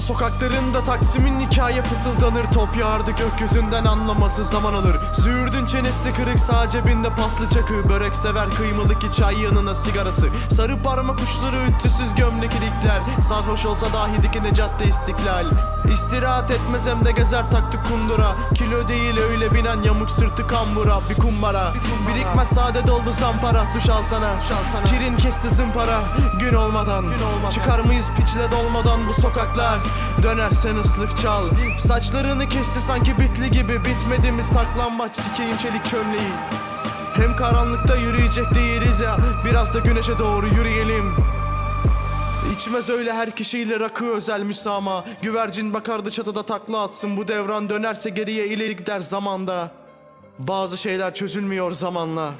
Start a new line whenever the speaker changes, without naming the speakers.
Ara sokaklarında Taksim'in hikaye fısıldanır. Top yağardı gökyüzünden anlaması zaman alır. Züğürdün çenesi kırık sağ cebinde paslı çakı. Börek sever kıymalı ki çay yanına sigarası. Sarı parmak uçları ütüsüz gömlek ilikler. Sarhoş olsa dahi dikine cadde istiklal. İstirahat etmez hem de gezer taktı kundura. Kilo değil öyle binen yamuk sırtı kambura Bir kumbara. Birikmez sade doldu zampara. Duş alsana. Kirin kesti zımpara. Gün olmadan, Çıkar mıyız piçle dolmadan bu sokaklar Dönersen ıslık çal. Saçlarını kesti sanki bitli gibi. Bitmedi mi saklambaç? Sikeyim çelik çömleği. Hem karanlıkta yürüyecek değiliz ya. Biraz da güneşe doğru yürüyelim. İçmez öyle her kişiyle rakı özel müsama Güvercin bakardı çatıda takla atsın. Bu devran dönerse geriye ileri gider zamanda. Bazı şeyler çözülmüyor zamanla